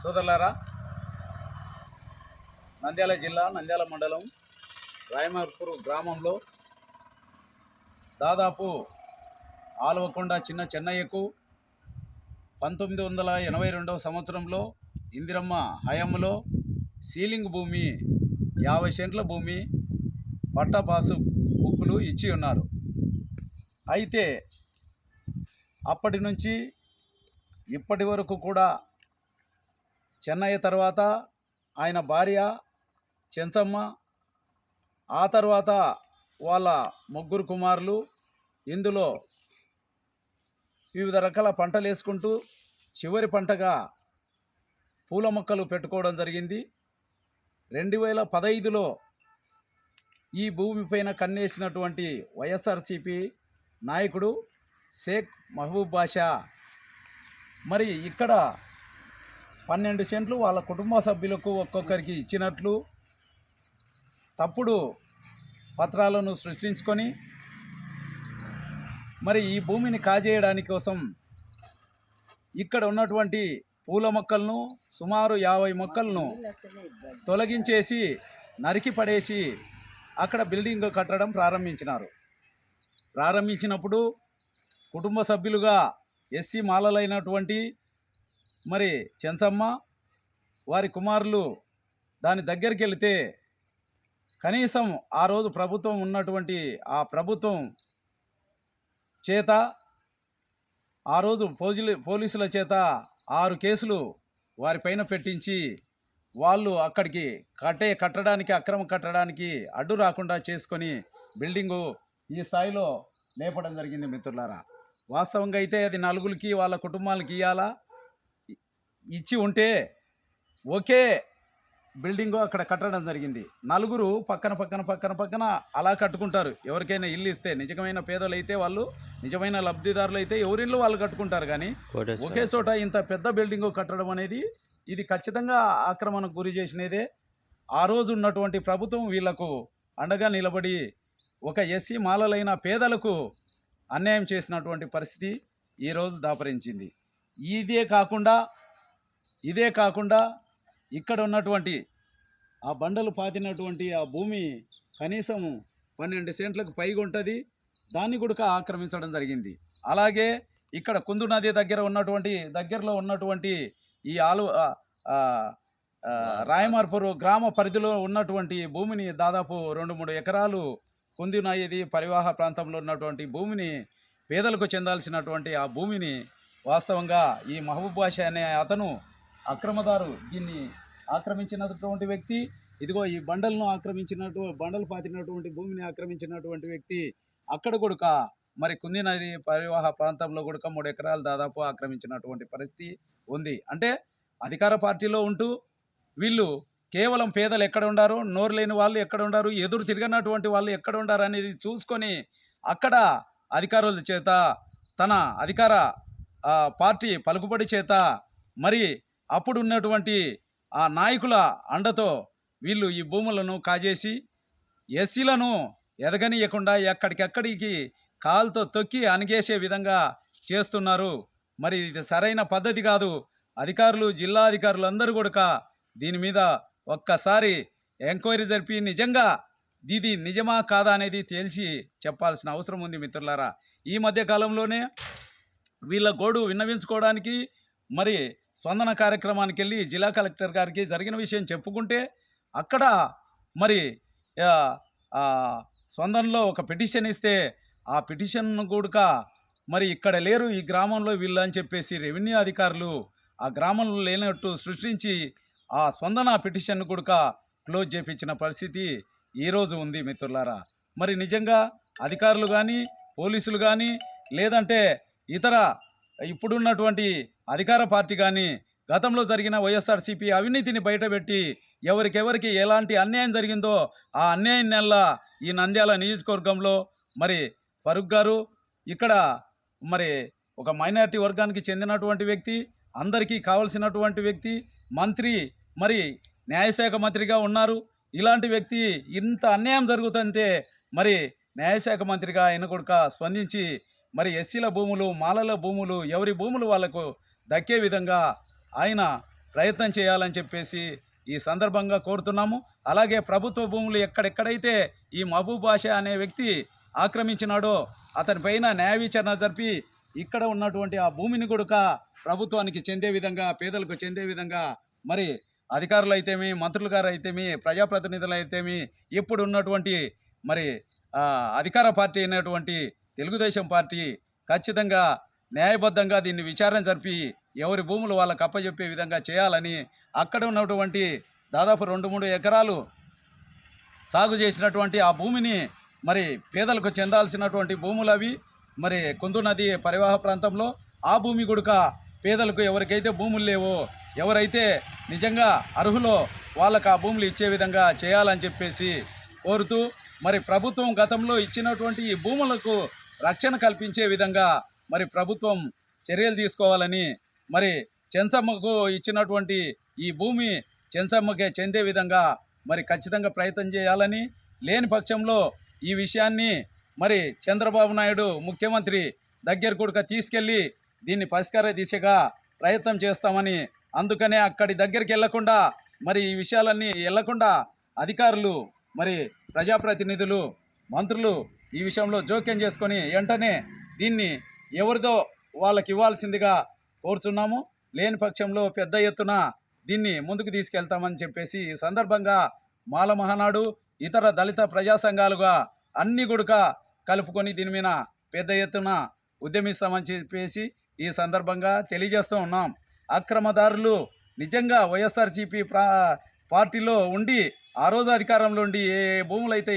సోదరులారా నంద్యాల జిల్లా నంద్యాల మండలం రాయమర్పూర్ గ్రామంలో దాదాపు ఆలవకొండ చిన్న చెన్నయ్యకు పంతొమ్మిది వందల ఎనభై రెండవ సంవత్సరంలో ఇందిరమ్మ హయాంలో సీలింగ్ భూమి యాభై సెంట్ల భూమి పట్టపాసు బుక్కులు ఇచ్చి ఉన్నారు. అయితే అప్పటి నుంచి ఇప్పటి వరకు కూడా చెన్నయ్య తర్వాత ఆయన భార్య చెంచమ్మ ఆ తర్వాత వాళ్ళ ముగ్గురు కుమారులు. ఇందులో వివిధ రకాల పంటలు వేసుకుంటూ చివరి పంటగా పూల మొక్కలు పెట్టుకోవడం జరిగింది. రెండు వేల పదైదులో ఈ భూమిపైన కన్నేసినటువంటి వైఎస్ఆర్సిపి నాయకుడు షేక్ మహబూబ్ బాషా. మరి ఇక్కడ పన్నెండు సెంట్లు వాళ్ళ కుటుంబ సభ్యులకు ఒక్కొక్కరికి ఇచ్చినట్లు తప్పుడు పత్రాలను సృష్టించుకొని మరి ఈ భూమిని కాజేయడాని కోసం ఇక్కడ ఉన్నటువంటి పూల మొక్కలను సుమారు యాభై మొక్కలను తొలగించేసి నరికి పడేసి అక్కడ బిల్డింగ్ కట్టడం ప్రారంభించినారు. ప్రారంభించినప్పుడు కుటుంబ సభ్యులుగా ఎస్సీ మాలలైనటువంటి మరి చెంచమ్మ వారి కుమారులు దాని దగ్గరికి వెళితే కనీసం ఆ రోజు ప్రభుత్వం ఉన్నటువంటి ఆ ప్రభుత్వం చేత ఆ రోజు పోజులు పోలీసుల చేత ఆరు కేసులు వారిపైన పెట్టించి వాళ్ళు అక్కడికి కట్టే కట్టడానికి అక్రమ కట్టడానికి అడ్డు రాకుండా చేసుకొని బిల్డింగు ఈ స్థాయిలో లేపడం జరిగింది మిత్రులారా. వాస్తవంగా అయితే అది నలుగురికి వాళ్ళ కుటుంబాలకి ఇవ్వాలా ఇచ్చి ఉంటే ఒకే బిల్డింగు అక్కడ కట్టడం జరిగింది. నలుగురు పక్కన పక్కన పక్కన పక్కన అలా కట్టుకుంటారు. ఎవరికైనా ఇల్లు ఇస్తే నిజమైన పేదలు అయితే వాళ్ళు నిజమైన లబ్ధిదారులు అయితే ఎవరిల్లు వాళ్ళు కట్టుకుంటారు కానీ ఒకే చోట ఇంత పెద్ద బిల్డింగ్ కట్టడం అనేది ఇది ఖచ్చితంగా ఆక్రమణకు గురి చేసినదే. ఆ రోజు ఉన్నటువంటి ప్రభుత్వం వీళ్ళకు అండగా నిలబడి ఒక ఎస్సీ మాలలైన పేదలకు అన్యాయం చేసినటువంటి పరిస్థితి ఈరోజు దాపరించింది. ఇదే కాకుండా ఇదే కాకుండా ఇక్కడ ఉన్నటువంటి ఆ బండలు పాతినటువంటి ఆ భూమి కనీసం పన్నెండు సెంట్లకు పైగా ఉంటుంది. దాన్ని కూడా ఆక్రమించడం జరిగింది. అలాగే ఇక్కడ కుందు నది దగ్గర ఉన్నటువంటి దగ్గరలో ఉన్నటువంటి ఈ ఆలు ఆ, గ్రామ పరిధిలో ఉన్నటువంటి భూమిని దాదాపు రెండు మూడు ఎకరాలు కుంది నది పరివాహ ప్రాంతంలో ఉన్నటువంటి భూమిని పేదలకు చెందాల్సినటువంటి ఆ భూమిని వాస్తవంగా ఈ మహబూబ్ బాషా అనే అతను అక్రమదారు దీన్ని ఆక్రమించినటువంటి వ్యక్తి ఇదిగో ఈ బండలను ఆక్రమించినట్టు బండలు పాతినటువంటి భూమిని ఆక్రమించినటువంటి వ్యక్తి అక్కడ కూడా మరి కుంది నది పరివాహ ప్రాంతంలో కూడా మూడు ఎకరాలు దాదాపు ఆక్రమించినటువంటి పరిస్థితి ఉంది. అంటే అధికార పార్టీలో ఉంటూ వీళ్ళు కేవలం పేదలు ఎక్కడ ఉండారు నోరు లేని వాళ్ళు ఎక్కడ ఉండారు ఎదురు తిరగనటువంటి వాళ్ళు ఎక్కడ ఉండారు అనేది చూసుకొని అక్కడ అధికారుల చేత తన అధికార పార్టీ పలుకుబడి చేత మరి అప్పుడు ఉన్నటువంటి ఆ నాయకుల అండతో వీళ్ళు ఈ భూములను కాజేసి ఎస్సీలను ఎదగనీయకుండా ఎక్కడికెక్కడికి కాలుతో తొక్కి అణిగేసే విధంగా చేస్తున్నారు. మరి ఇది సరైన పద్ధతి కాదు. అధికారులు జిల్లా అధికారులు అందరూ కూడా దీని మీద ఒక్కసారి ఎంక్వైరీ జరిపి నిజంగా ఇది నిజమా కాదా అనేది తేల్చి చెప్పాల్సిన అవసరం ఉంది మిత్రులారా. ఈ మధ్య కాలంలోనే వీళ్ళ గోడు విన్నవించుకోవడానికి మరి స్పందన కార్యక్రమానికి వెళ్ళి జిల్లా కలెక్టర్ గారికి జరిగిన విషయం చెప్పుకుంటే అక్కడ మరి స్పందనలో ఒక పిటిషన్ ఇస్తే ఆ పిటిషన్ కూడా మరి ఇక్కడ లేరు ఈ గ్రామంలో వీళ్ళు అని చెప్పేసి రెవెన్యూ అధికారులు ఆ గ్రామంలో లేనట్టు సృష్టించి ఆ స్పందన పిటిషన్ కూడా క్లోజ్ చేపించిన పరిస్థితి ఈరోజు ఉంది మిత్రులారా. మరి నిజంగా అధికారులు కానీ పోలీసులు కానీ లేదంటే ఇతర ఇప్పుడున్నటువంటి అధికార పార్టీ కానీ గతంలో జరిగిన వైఎస్ఆర్సీపీ అవినీతిని బయటపెట్టి ఎవరికెవరికి ఎలాంటి అన్యాయం జరిగిందో ఆ అన్యాయం నెల ఈ నంద్యాల నియోజకవర్గంలో మరి ఫరూక్ గారు ఇక్కడ మరి ఒక మైనారిటీ వర్గానికి చెందినటువంటి వ్యక్తి అందరికీ కావలసినటువంటి వ్యక్తి మంత్రి మరి న్యాయశాఖ మంత్రిగా ఉన్నారు. ఇలాంటి వ్యక్తి ఇంత అన్యాయం జరుగుతుంటే మరి న్యాయశాఖ మంత్రిగా ఆయన కొడుక స్పందించి మరి ఎస్సీల భూములు మాలల భూములు ఎవరి భూములు వాళ్ళకు దక్కే విధంగా ఆయన ప్రయత్నం చేయాలని చెప్పేసి ఈ సందర్భంగా కోరుతున్నాము. అలాగే ప్రభుత్వ భూములు ఎక్కడెక్కడైతే ఈ మహబూబ్ బాషా అనే వ్యక్తి ఆక్రమించినాడో అతని పైన న్యాయ విచారణ జరిపి ఇక్కడ ఉన్నటువంటి ఆ భూమిని కొడుక ప్రభుత్వానికి చెందే విధంగా పేదలకు చెందే విధంగా మరి అధికారులు అయితేమి మంత్రులు గారు అయితేమి ప్రజాప్రతినిధులు అయితేమి ఇప్పుడు ఉన్నటువంటి మరి అధికార పార్టీ అయినటువంటి తెలుగుదేశం పార్టీ ఖచ్చితంగా న్యాయబద్ధంగా దీన్ని విచారణ జరిపి ఎవరి భూములు వాళ్ళకు అప్పచెప్పే విధంగా చేయాలని అక్కడ ఉన్నటువంటి దాదాపు రెండు మూడు ఎకరాలు సాగు చేసినటువంటి ఆ భూమిని మరి పేదలకు చెందాల్సినటువంటి భూములు అవి. మరి కుందు నది పరివాహ ప్రాంతంలో ఆ భూమి గుడక పేదలకు ఎవరికైతే భూములు లేవో ఎవరైతే నిజంగా అర్హులో వాళ్ళకు ఆ భూములు ఇచ్చే విధంగా చేయాలని చెప్పేసి కోరుతూ మరి ప్రభుత్వం గతంలో ఇచ్చినటువంటి ఈ భూములకు రక్షణ కల్పించే విధంగా మరి ప్రభుత్వం చర్యలు తీసుకోవాలని మరి చెన్సమ్మకు ఇచ్చినటువంటి ఈ భూమి చెన్సమ్మకే చెందే విధంగా మరి ఖచ్చితంగా ప్రయత్నం చేయాలని లేని పక్షంలో ఈ విషయాన్ని మరి చంద్రబాబు నాయుడు ముఖ్యమంత్రి దగ్గర కూడా తీసుకెళ్ళి దీన్ని పరిష్కార దిశగా ప్రయత్నం చేస్తామని అందుకనే అక్కడి దగ్గరికి వెళ్ళకుండా మరి ఈ విషయాలన్నీ వెళ్ళకుండా అధికారులు మరి ప్రజాప్రతినిధులు మంత్రులు ఈ విషయంలో జోక్యం చేసుకొని వెంటనే దీన్ని ఎవరిదో వాళ్ళకి ఇవ్వాల్సిందిగా కోరుచున్నాము. లేని పక్షంలో పెద్ద ఎత్తున దీన్ని ముందుకు తీసుకెళ్తామని చెప్పేసి ఈ సందర్భంగా మాల మహానాడు ఇతర దళిత ప్రజా సంఘాలుగా అన్ని గుడక కలుపుకొని దీని మీద పెద్ద ఎత్తున ఉద్యమిస్తామని చెప్పేసి ఈ సందర్భంగా తెలియజేస్తూ ఉన్నాం. అక్రమదారులు నిజంగా వైఎస్ఆర్సీపీ పార్టీలో ఉండి ఆ రోజు అధికారంలో ఉండి ఏ భూములైతే